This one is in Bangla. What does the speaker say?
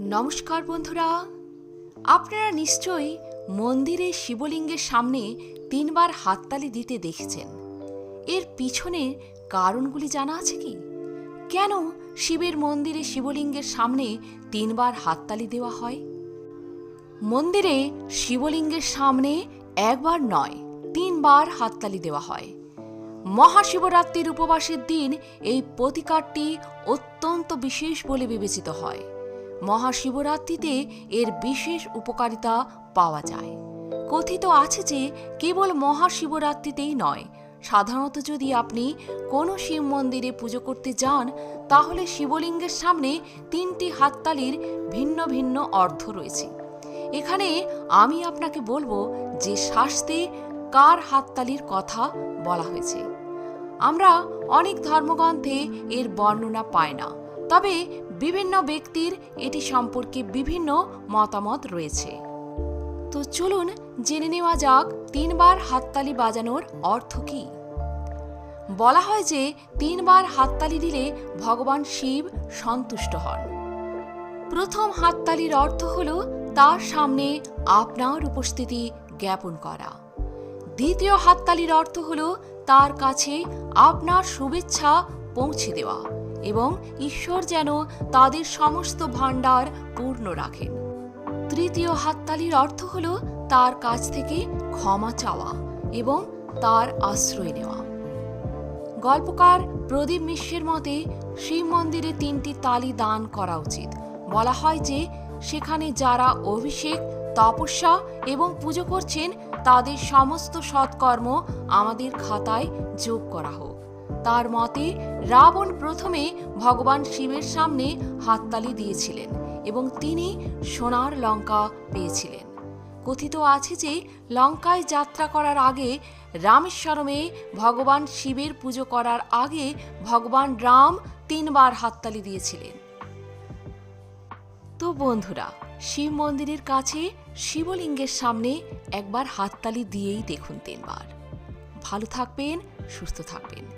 নমস্কার বন্ধুরা। আপনারা নিশ্চয়ই মন্দিরে শিবলিঙ্গের সামনে তিনবার হাততালি দিতে দেখেছেন। এর পিছনে কারণগুলি জানা আছে কি? কেন শিবের মন্দিরে শিবলিঙ্গের সামনে তিনবার হাততালি দেওয়া হয়? মন্দিরে শিবলিঙ্গের সামনে একবার নয়, তিনবার হাততালি দেওয়া হয়। মহাশিবরাত্রির উপবাসের দিন এই প্রতিকারটি অত্যন্ত বিশেষ বলে বিবেচিত হয়। মহাশিবরাত্রিতে এর বিশেষ উপকারিতা পাওয়া যায়। কথিত আছে যে, কেবল মহাশিবরাত্রিতেই নয়। সাধারণত যদি আপনি কোনো শিব মন্দিরে পুজো করতে যান, তাহলে শিবলিঙ্গের সামনে তিনটি হাততালির ভিন্ন ভিন্ন অর্থ রয়েছে। এখানে আমি আপনাকে বলব যে শাস্তে কার হাততালির কথা বলা হয়েছে। আমরা অনেক ধর্মগ্রন্থে এর বর্ণনা পাই না, তবে বিভিন্ন ব্যক্তির এটি সম্পর্কে বিভিন্ন মতামত রয়েছে। তো চলুন জেনে নেওয়া যাক তিনবার হাততালি বাজানোর অর্থ কী। বলা হয় যে তিনবার হাততালি দিলে ভগবান শিব সন্তুষ্ট হন। প্রথম হাততালির অর্থ হল তার সামনে আপনার উপস্থিতি জ্ঞাপন করা। দ্বিতীয় হাততালির অর্থ হল তার কাছে আপনার শুভেচ্ছা পৌঁছে দেওয়া এবং ঈশ্বর যেন তাদের সমস্ত ভাণ্ডার পূর্ণ রাখেন। তৃতীয় হাততালির অর্থ হল তার কাছ থেকে ক্ষমা চাওয়া এবং তার আশ্রয় নেওয়া। গল্পকার প্রদীপ মিশ্রের মতে, শিব মন্দিরে তিনটি তালি দান করা উচিত। বলা হয় যে, সেখানে যারা অভিষেক, তপস্যা এবং পুজো করছেন, তাদের সমস্ত সৎকর্ম আমাদের খাতায় যোগ করা হোক। তার মতে, রাবণ প্রথমে ভগবান শিবের সামনে হাততালি দিয়েছিলেন এবং তিনি সোনার লঙ্কা পেয়েছিলেন। কথিত আছে যে, লঙ্কায় যাত্রা করার আগে রামেশ্বরমে ভগবান শিবের পুজো করার আগে ভগবান রাম তিনবার হাততালি দিয়েছিলেন। তো বন্ধুরা, শিব মন্দিরের কাছে শিবলিঙ্গের সামনে একবার হাততালি দিয়েই দেখুন তিনবার। ভালো থাকবেন, সুস্থ থাকবেন।